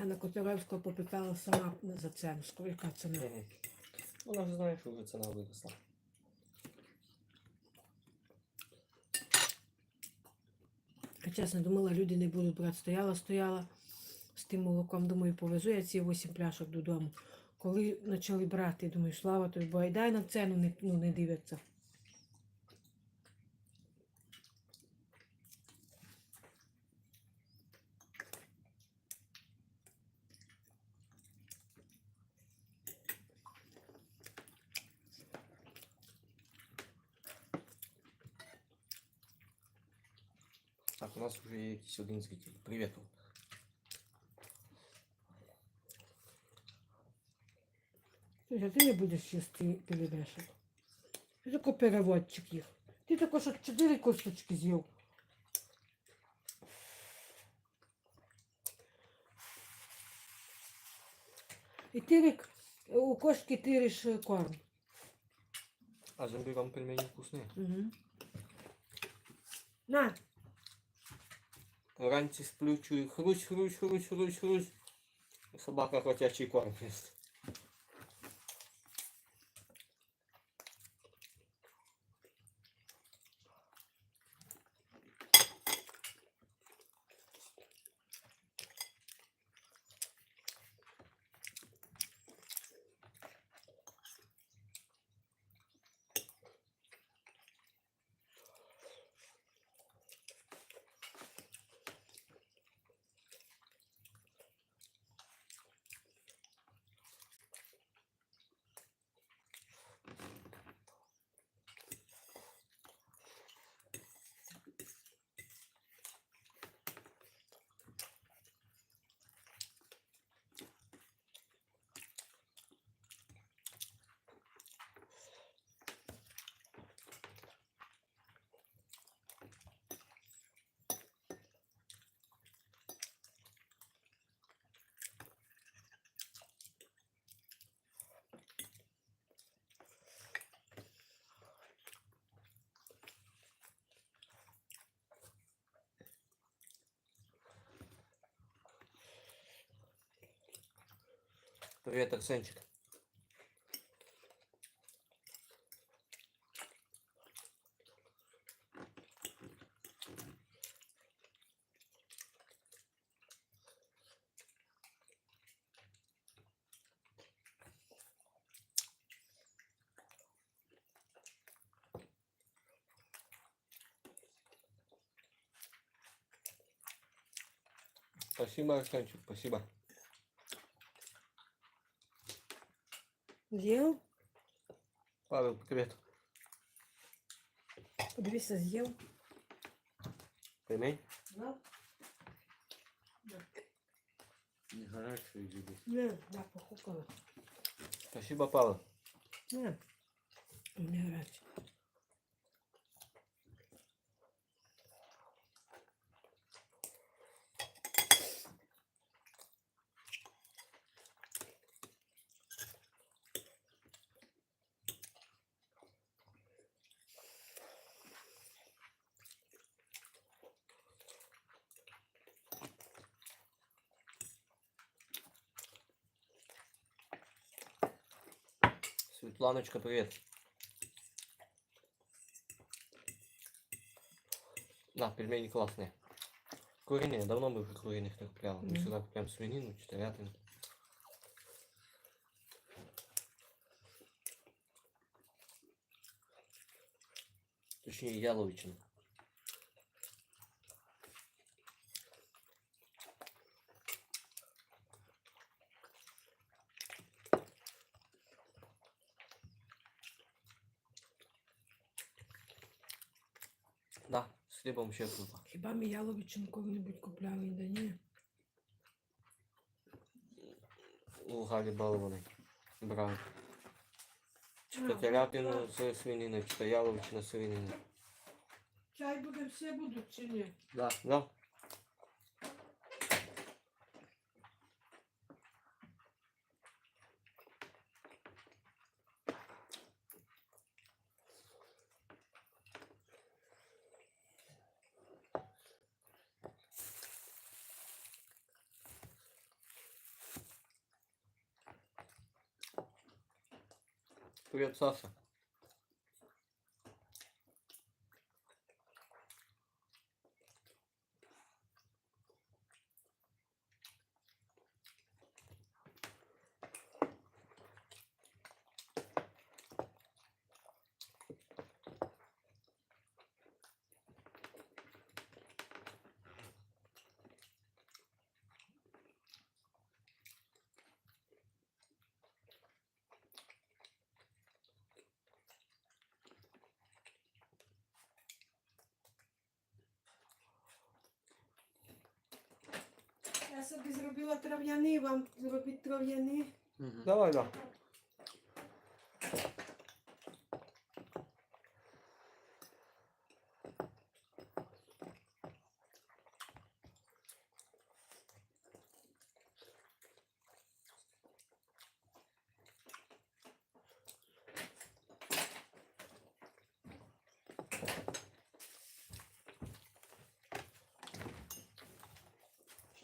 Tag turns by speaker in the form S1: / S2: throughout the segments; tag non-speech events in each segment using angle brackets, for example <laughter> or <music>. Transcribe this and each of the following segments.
S1: Я на Котелевського попитала сама за цемську, яка ціна.
S2: Мгм. Вона ж знає, що вже ціна виросла.
S1: Я чесно думала, люди не будуть брати. Стояла, стояла з тим молоком. Думаю, повезу я ці 8 пляшок додому. Коли почали брати, думаю, слава тобі, бо дай на ціну не, ну, не дивляться.
S2: Так, є один зритель. Привіт.
S1: Слухай, а ти не будеш їсти пельмешок. Ти такий переводчик їх. Ти також от чотири косточки з'їв. І ти Рік, у кошки тириш корм.
S2: А зомби вам пельмені вкусні.
S1: Угу. На,
S2: Вранці сплю, чую хрусь, хрусь, хрусь, хрусь, хрусь. Собака хотячий корм їсть. Привіт, Арсенчик. Спасибо, Арсенчик, спасибо.
S1: З'їв?
S2: Павел, привіт.
S1: Подивися, з'їв.
S2: Пельмень?
S1: Да?
S2: Не гарячий їду.
S1: Не, я похукала.
S2: Спасибо, Павел.
S1: Не, не гаряче.
S2: Светланочка, привет. Да, пельмени классные. Куриные, давно мы уже куриных не куплял. Мы сюда купляем свинину, четырятину. Точнее, яловичину. Хлебом ще купа.
S1: Хіба яловичину коли-небудь купляли? Да ні.
S2: У Галі Балвани Брав. Чи телятину з свинини, чи яловичина свинини.
S1: Чай буде, все будуть чи ні?
S2: Да. Да. Привет, Саша.
S1: Я собі зробила трав'яний, вам зробіть трав'яний.
S2: Давай, да.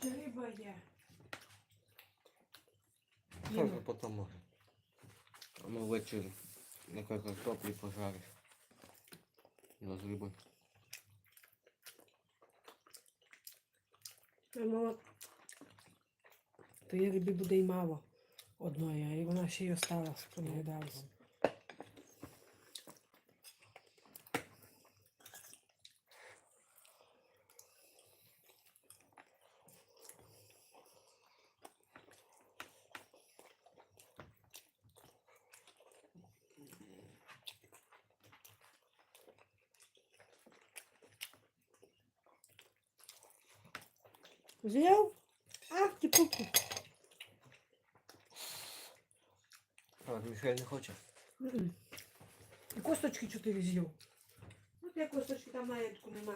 S1: Риба є. Ніна,
S2: потом може. А вечером на картоплі пожариш. Ну, з рибою.
S1: мала, то риби буде й мало одної, і вона ще й осталась, понаїдалась. Взяв? Ах, ти пупу.
S2: А, Мішель не хоче.
S1: М-м. І Косточки чотири з'їв. От я косточки там маєтку нема.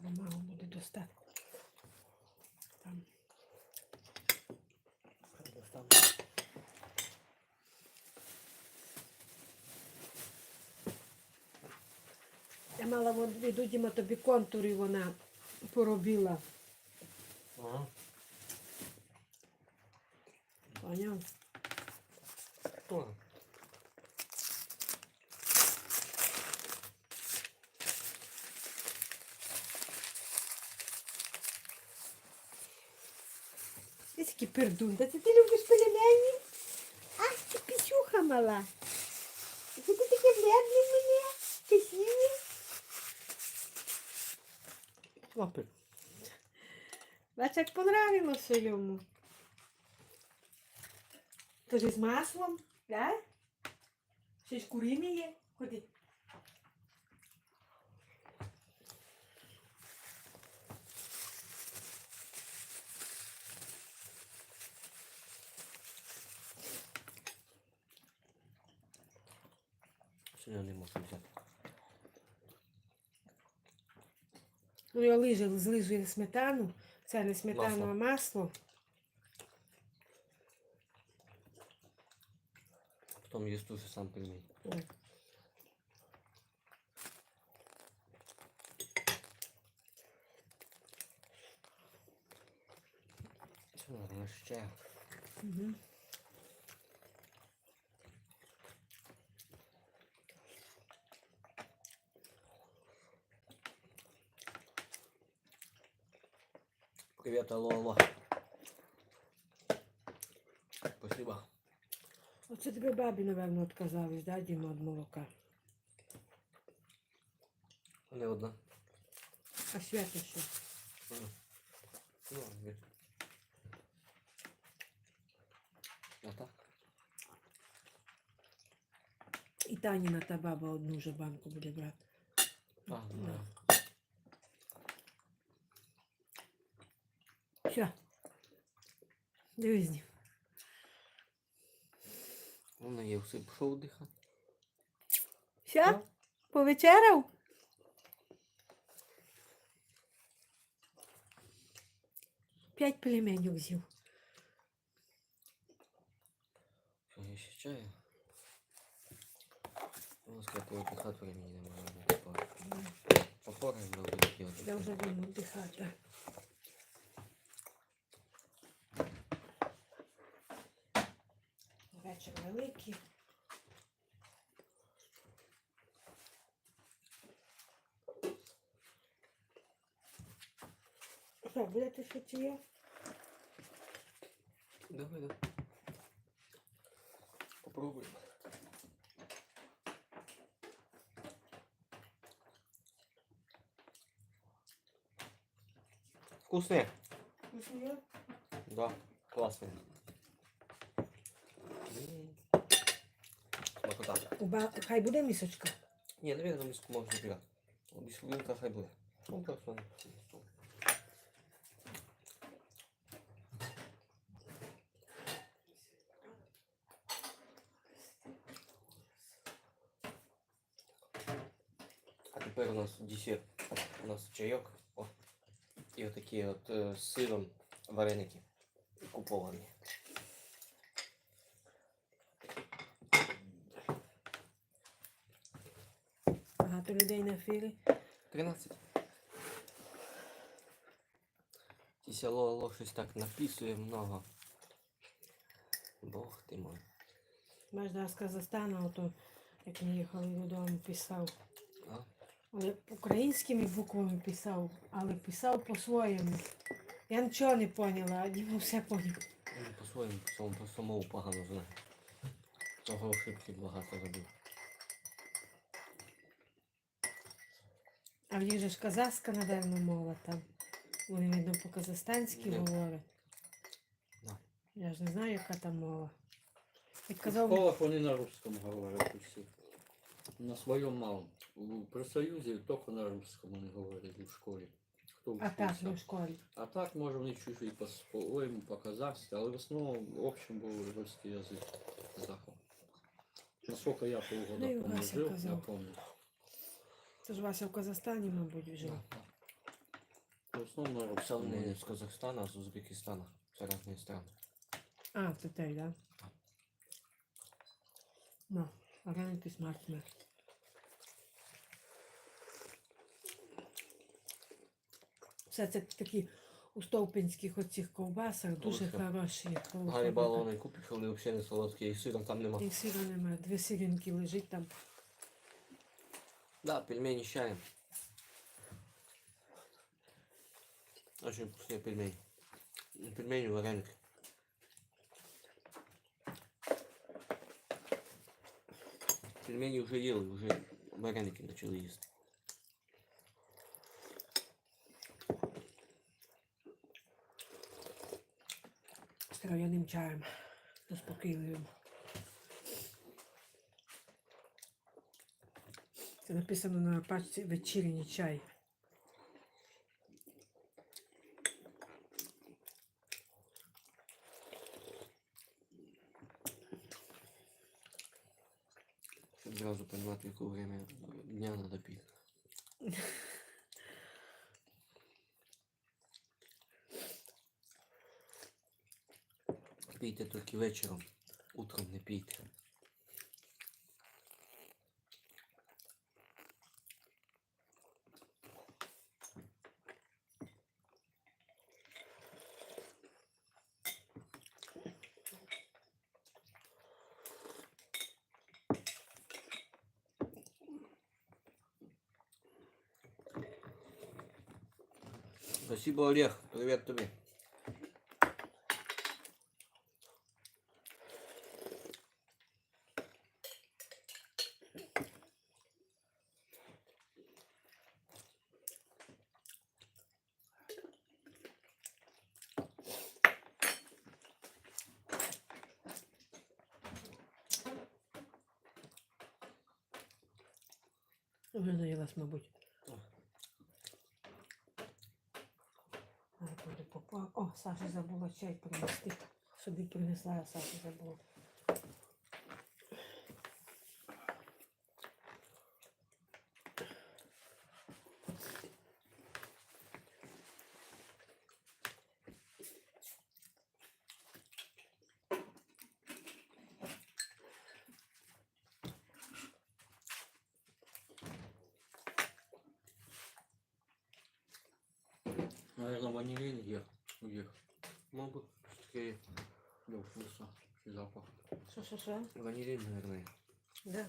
S1: Треба мало буде достатньо. Там. Я мала від Діма тобі контури вона поробила.
S2: Ага.
S1: Поняв?
S2: Тоже.
S1: Ти такий пердун. Та ти, ти любиш пельмені? Ах, ти пісюха мала. Ти ти таке бледний мені? Ти синій?
S2: Лапи.
S1: Бач, як понравилося йому. Тож з маслом, да? Ще ж куріні є. Ходи.
S2: Сьогодні не можу взяти.
S1: Ну, я лижу, злижує сметану. Це не сметану,
S2: Масло.
S1: а масло.
S2: Потім їсть уже сам пельмень.
S1: Ой.
S2: Все, ще.
S1: Угу.
S2: Привет, алло, алло. Спасибо.
S1: Оце тебе бабі, напевно, відказались, да, Діма, від молока.
S2: Не одна.
S1: А свято що?
S2: Ага. Ну, від. А так?
S1: І Таніна та баба одну вже банку буде брати.
S2: А, ну.
S1: Все. Дивись.
S2: Вона є все пішов дихати.
S1: Все? Повечеряв? П'ять пельменів з'їв.
S2: Що, я ще чаю? Ну, сказати, віддихати времени не можна. Пофорим робити
S1: Я
S2: діло.
S1: вже вийду віддихати. Великий. Що, будете ще чи є?
S2: Давай, давай. Попробуем. Вкусные?
S1: Вкусні?
S2: Да, классные. М. Смакота.
S1: Уба... Хай буде місочка.
S2: Не, наверное, миску можно забирать. Без вилка хай буде. Ну, так. А тепер у нас десерт. У нас чайок. О. І отакі от е, з сиром вареники. Куповані.
S1: Багато людей на ефірі.
S2: 13. Ті село алло щось так написує много. Бог ти мой.
S1: Можна з Казахстану, ото, як ми їхали додому, писав.
S2: А?
S1: Але українськими буквами писав, але писав по-своєму. Я нічого не поняла, а Діма все поняв.
S2: По-своєму, по самому погано знає. Того ошибки багато робив.
S1: А в них же ж казахська, напевно, мова там. Вони, видно, по-казахстанськи
S2: Ні.
S1: говорять.
S2: Да.
S1: Я ж не знаю, яка там мова. Як
S3: В
S1: казав,
S3: школах вони на русском говорять усі. На своєму малому. У профсоюзі тільки на русском вони говорили в школі. Хто
S1: а так,
S3: вчився.
S1: в школі.
S3: А так, може, вони чуть-чуть по-своєму, по-казахськи, але в основному в общем був русский язик казахов. Насколько я
S1: Ну, і
S3: полгода
S1: Вася
S3: жив, я
S1: казав.
S3: помню.
S1: Це ж Вася в Казахстані, мабуть, жив.
S3: В основному
S2: Все
S3: русском.
S2: вони
S3: вони.
S2: з Казахстана, а з Узбекистана. Це різні страни.
S1: А, це те, да? Ну, вареники смачні. Все це такі у стовпинських оцих ковбасах дуже
S2: Ось,
S1: хороші.
S2: Гарі балони купиш, вони взагалі не солодкі, і сиром там нема.
S1: І сира немає. Дві сирінки лежить там.
S2: Да, пельмени с чаем. Очень вкусные пельмени. Пельмени вареник. Пельмени уже ел, уже вареники начали есть.
S1: з трав'яним чаєм. Заспокійливим. Написано на пачці вечірній чай.
S2: Чтобы сразу понимать, в какое время дня надо <laughs> пить. Пейте только вечером, утром не пейте. Спасибо, Олег. Привет тебе.
S1: Вже наїлась, мабуть. Саша забыла чай принести. Сюди принесла, а Саша забула.
S3: Наверное, ванилин ехал. У їх. Мабуть, такий до вкуса чи запах.
S1: Що, що, що?
S2: Ванилин, наверное.
S1: Да.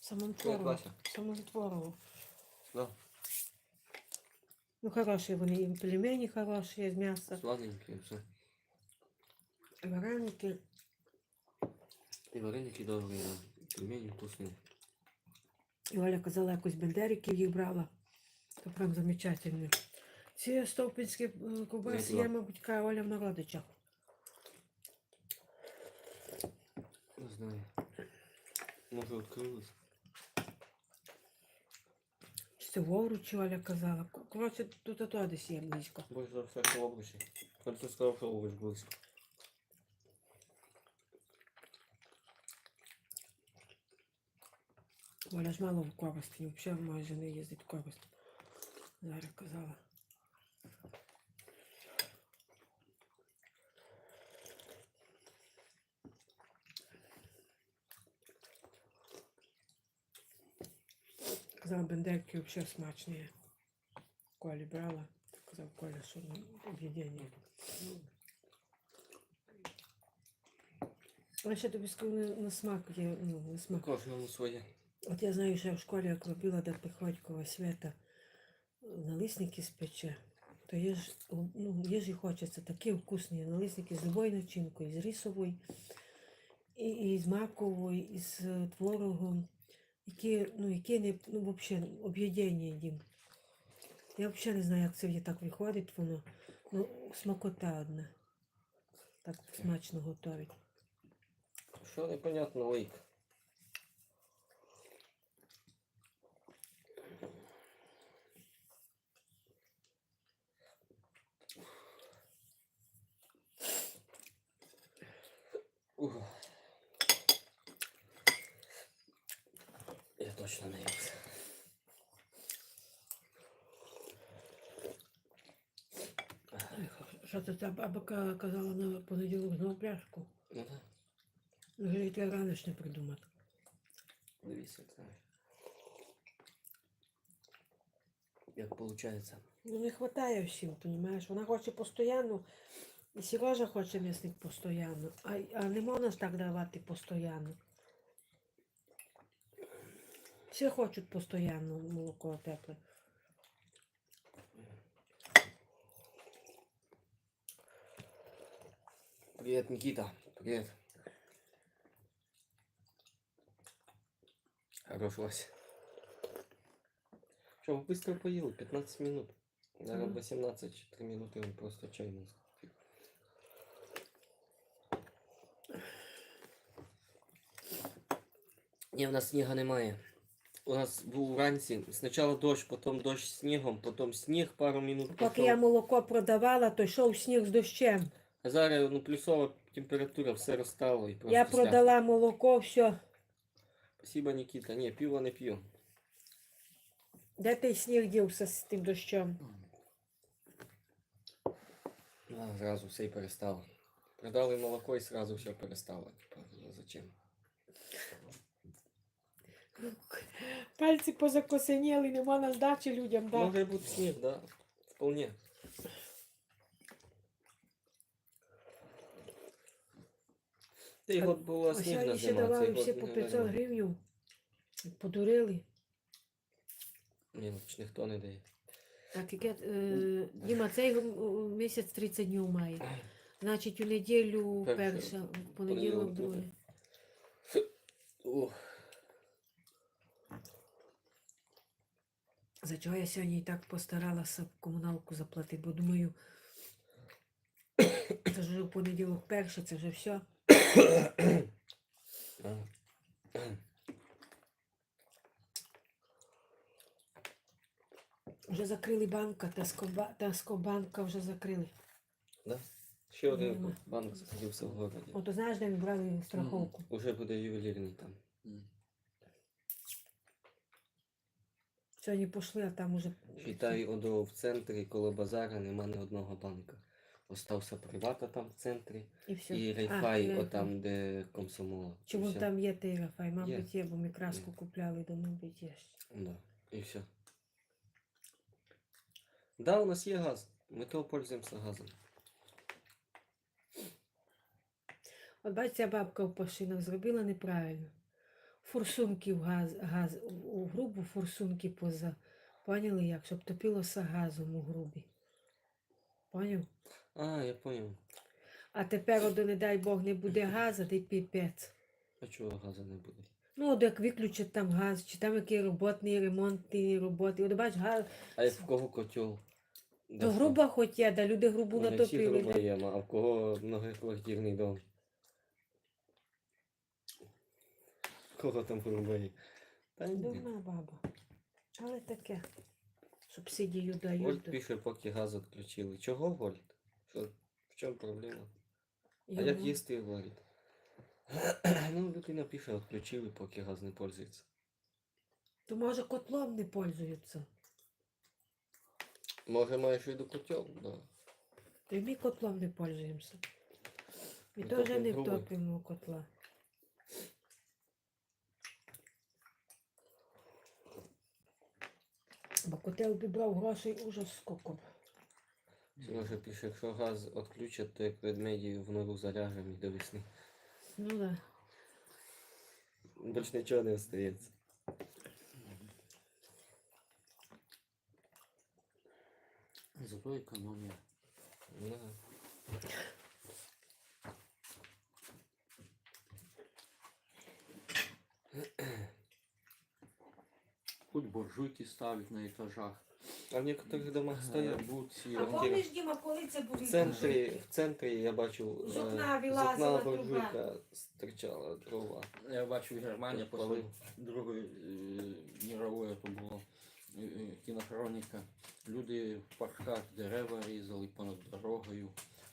S1: Самому
S2: Ну,
S1: творогу.
S2: класно.
S1: Самому творогу.
S2: Да,
S1: Ну, хороші вони, і пельмені хороші з м'яса,
S2: сладенькие, все.
S1: і вареники.
S2: И вареники добрые, да. И пельмени вкусные.
S1: І Оля казала, якось бендериків їх брала. То прям замечательно. Ці стовпинські е, ковбаси є, мабуть, каже Оля в народичах.
S2: Не знаю. Може відкрилось.
S1: Чи це вовру, чи Оля казала. Коротше, тут і то десь є близько.
S2: Больше за все, овочі. Хоч ти сказав, що овоч близько.
S1: Оля ж мало в користі, взагалі майже не їздить в користь. Зараз казала. Казала, бендерки взагалі смачні. Колі брала. Казав Коля, що ну, об'єднання. А ще тобі скажу, на, на смак є, ну, на
S2: Ну,
S1: смак.
S2: кожному своє.
S1: От я знаю, що я в школі як робила, де Приходькова свята налисники спече, то є ж, ну, є ж і хочеться такі вкусні налисники з любою начинкою, з рисовою, і, і з маковою, і з творогом, які, ну, які не, ну, взагалі, об'єднання їм. Я взагалі не знаю, як це так виходить воно. Ну, смакота одна. Так смачно готовить.
S2: Що непонятно лик. Точно наївся.
S1: Що це та бабка казала на понеділок знову пляшку?
S2: Ну так,
S1: Вже для раниш не придумати.
S2: дивіться, як. Як виходить.
S1: Ну не вистачає всім, розумієш? Вона хоче постійно, і Сережа хоче м'ясник постійно, а, а не можна ж так давати постійно. Всі хочуть постійно молоко тепле.
S2: Привет, Никита. Привет. Хорош, Вася. Что, вы быстро поел? 15 минут. Наверное,
S1: Мгм.
S2: 18-3 минуты он просто чай нас пил. Ні, в нас сніга немає. У нас був вранці спочатку дощ, потім дощ з снігом, потім сніг пару минут.
S1: Поки я молоко продавала, то йшов сніг з дощем.
S2: А зараз ну, плюсова температура, все розстало і просто
S1: Я продала молоко, все.
S2: Спасибо, Никита. Не, пиво не пью.
S1: Де той сніг дівся з тим дощем?
S2: А, сразу все і перестало. Продали молоко і сразу все перестало. Типа, ну зачем?
S1: Пальці позакосеніли, нема на здачі людям дати.
S2: Може бути сніг, да. Вполне. Цей год було
S1: А сьогодні ще
S2: зима,
S1: давали
S2: цей
S1: всі по
S2: не
S1: 500
S2: дали.
S1: гривень. Подурили.
S2: Ні, ну ж ніхто не дає.
S1: Так, яке, е, Діма, цей м- місяць 30 днів має. Значить, у неділю
S2: Перше,
S1: перша, в
S2: понеділок
S1: понеділок
S2: друге.
S1: друге. За чого я сьогодні і так постаралася комуналку заплатити, бо думаю, це вже в понеділок перше, це вже все. Вже закрили банка, Таскоба- Таскобанка вже закрили.
S2: Да? Ще один
S1: Нема.
S2: банк закрився в городі.
S1: От знаєш, де ми брали страховку?
S2: Уже буде ювелірний там.
S3: М.
S1: Сьогодні пішли, а там уже.
S2: Вітаю одо в центрі коло базара нема ні одного банка. Остався привата там в центрі
S1: І все.
S2: і рейфай,
S1: і
S2: отам, де комсомола. І
S1: Чому
S2: всьо.
S1: там є той Рафай? Мабуть,
S2: Є.
S1: є, бо ми краску
S2: Є.
S1: купляли, то мабуть є.
S2: Да, і все. Да, у нас є газ. Мы то пользуемся газом.
S1: От бачите, бабка в пашинах зробила неправильно. Форсунки в газ, газ у грубу форсунки поза. Поняли як? Щоб топилося газом у грубі. Поняв?
S2: А, я понял.
S1: А тепер, от, не дай Бог, не буде газу, ти піпець.
S2: А чого газу не буде?
S1: Ну, от як виключать там газ, чи там які роботні, ремонтні роботи. От бач, газ,
S2: А як в кого котел?
S1: то груба хоч є, да люди грубу натопили. да.
S2: є, а в кого многоквартирний дом? Кого там груба? Та ні.
S1: Дурна баба. Але таке. Субсидію
S2: Вольт
S1: дають.
S2: пише, поки газ відключили. Чого Вольт? Що, в чому проблема? А
S1: Йому-
S2: як їсти говорить? <clears throat> ну, людина пише, відключили, поки газ не пользується.
S1: То може котлом не пользуються.
S2: Може, маєш в виду котел? Да.
S1: То й ми котлом не пользуємося. Ми
S2: Ну,
S1: теж
S2: топимо
S1: не втопимо котла. Бо котел би брав грошей ужас сколько. б.
S2: Сережа пише, якщо газ відключать, то як ведмеді в нору заляжемо і до весни.
S1: Ну да.
S2: Більш нічого не остається.
S3: Зато економія.
S2: Да.
S3: Хоть буржуйки ставить на етажах.
S2: А в некоторых домах стоять.
S3: Е, Будці.
S1: А помниш, Діма, коли це був
S2: В центрі, в центрі я бачив,
S1: З окна
S2: з
S1: вилазила
S2: окна буржуйка стирчала дрова.
S3: Я бачив Германія після
S2: Палив.
S3: Другої е, мирової то було е, е, кінохроніка. Люди в парках дерева різали понад дорогою.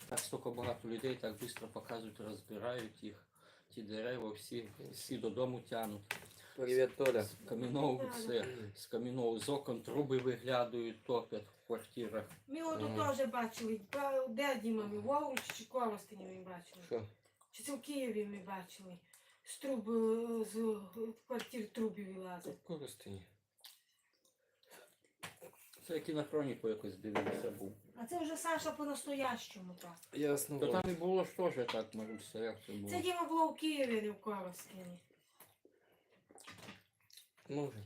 S3: Так стільки багато людей так швидко показують, розбирають їх. Ті дерева всі, всі додому тянуть.
S2: Привіт, Толя.
S3: З камінного це, з камінного з окон труби виглядають, топять в квартирах.
S1: Ми
S2: Ага.
S1: теж бачили. Па- Де Діма ми? В Овруч чи Коростені ми бачили?
S2: Що?
S1: Чи це в Києві ми бачили? З труб, е, з е, квартир труби вилазить.
S2: В Коростені.
S3: Це я кінохроніку якось дивився був.
S1: А це вже Саша по-настоящому так.
S2: Ясно.
S3: То там і було ж теж так, Маруся, як це було.
S1: Це Діма було в Києві, не в Коростені.
S2: Може.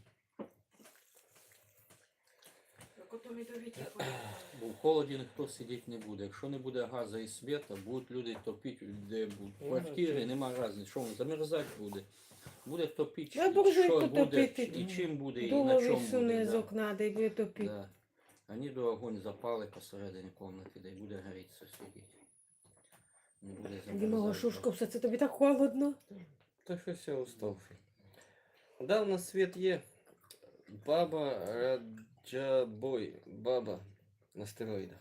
S3: Бо <clears throat> в холоді ніхто сидіти не буде. Якщо не буде газу і світа, будуть люди топити, де будуть
S2: Ну,
S3: квартири, нема різниці. Що він замерзати буде? Буде топити,
S1: Я буржуйку
S3: що буде,
S1: топити.
S3: і чим буде, і на чому буде.
S1: з
S3: Да.
S1: окна, де й буде топити.
S3: Да. Вони до огонь запали посередині кімнати, де й буде горіти сидіти. Не буде
S1: Діма
S3: замерзати.
S1: Гошушко, все це тобі так холодно.
S2: Та що все уставший. Да, у нас світ є. Баба Раджабой. Баба на стероїдах.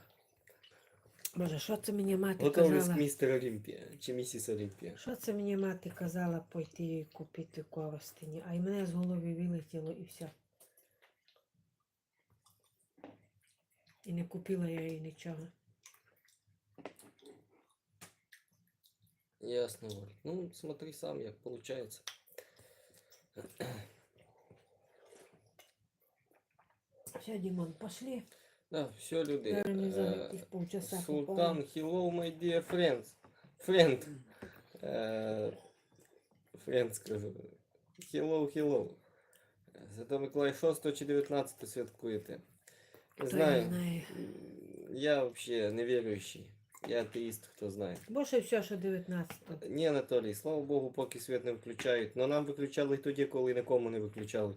S1: Боже, що це мені мати
S2: Готовлюсь
S1: казала?
S2: містер Олімпія чи місіс Олімпія.
S1: Що це мені мати казала пойти і купити коростені, а й мене з голови вилетіло і все. І не купила я їй нічого.
S2: Ясно. Ну, смотри сам, як получается.
S1: Все, Дімон, пошли.
S2: Да, все, люди.
S1: Зараз ми за
S2: Е,
S1: яких полчаса
S2: Султан,
S1: попали.
S2: hello, my dear friends. Friend. Е, Friend скажу. Hello, hello. Зато Миколай 6 чи 19 святкуєте. Не
S1: Хто його
S2: знаю.
S1: знає.
S2: М, Я вообще неверующий. Я атеїст, хто знає.
S1: Більше все, що 19-го.
S2: Ні, Анатолій, слава Богу, поки світ не виключають. Но нам виключали тоді, коли нікому не виключали.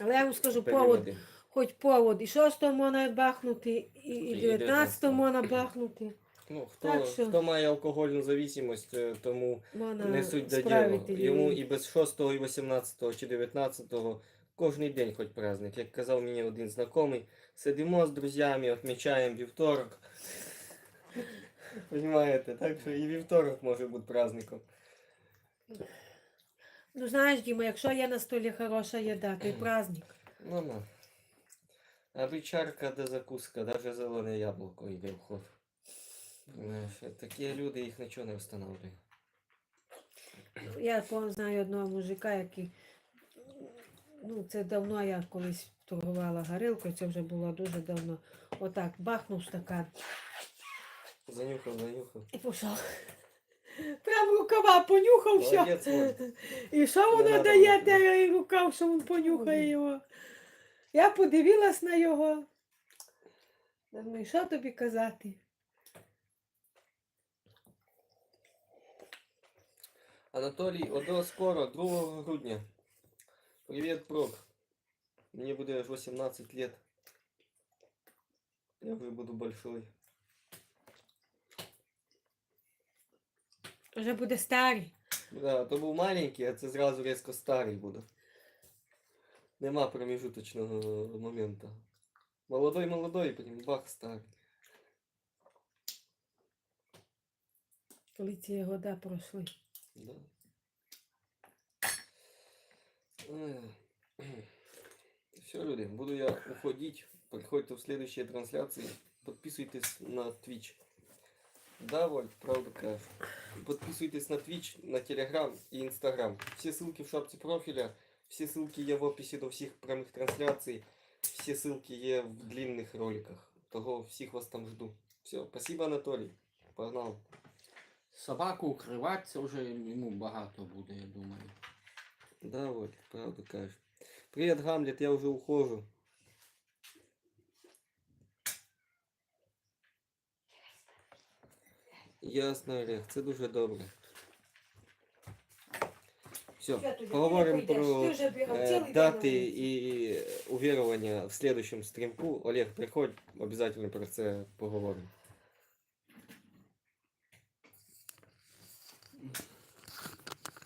S1: Але я вам скажу, повод,
S2: періоди.
S1: хоч повод, і 6 можна бахнути, і, і
S2: І
S1: 19
S2: 19-го.
S1: можна бахнути.
S2: Ну,
S1: Так
S2: хто,
S1: що-
S2: хто має алкогольну зависимость, е, тому
S1: Можна
S2: не суть до діла.
S1: справити
S2: Йому і без 6, і 18 чи 19 кожен день хоч праздник. Як казав мені один знайомий, сидимо з друзями, відмічаємо вівторок. Понимаєте, так що і вівторок може бути праздником.
S1: Ну знаєш, Діма, якщо є на столі хороша їда, то й праздник.
S2: Ну, ну. Аби чарка да закуска, даже зелене яблуко йде в ход. Такі люди їх нічого не встановлює.
S1: Я знаю одного мужика, який, ну це давно я колись торгувала горілкою, це вже було дуже давно. Отак, бахнув стакан
S2: Занюхав, занюхав.
S1: і пішов. Прям рукава понюхав все.
S2: Молодець, Оль.
S1: І що воно
S2: надо
S1: дає
S2: було.
S1: рукав, що він понюхає його? Я подивилась на його. Думаю, що тобі казати?
S2: Анатолій, одо скоро, 2 грудня. Привіт, Прок. Мені буде 18 лет. Я вже буду большой.
S1: Вже буде старий.
S2: Да, то був маленький, а це зразу різко старий буде. Нема проміжуточного моменту. Молодой, молодой, потім бах старий.
S1: Коли ці года пройшли.
S2: Да. <clears throat> Все, люди, буду я уходить. Приходите в следующие трансляции. Подписывайтесь на Twitch. Да, Вольт, правда кажешь. Подписывайтесь на Twitch, на Telegram и Instagram. Все ссылки в шапке профиля. Все ссылки є в описі до всіх прямих трансляцій. Всі ссылки є в длинних роликах. Того всіх вас там жду. Все, спасибо, Анатолій. Погнал.
S3: Собаку укривати, це вже йому багато буде, я думаю.
S2: Да, вот, правду кажешь. Привет, Гамлет, я уже ухожу. Ясно, Олег, це дуже добре. Все, поговоримо про э, дати і увірування в следующем стрімку. Олег, приходь, обязательно про це поговоримо.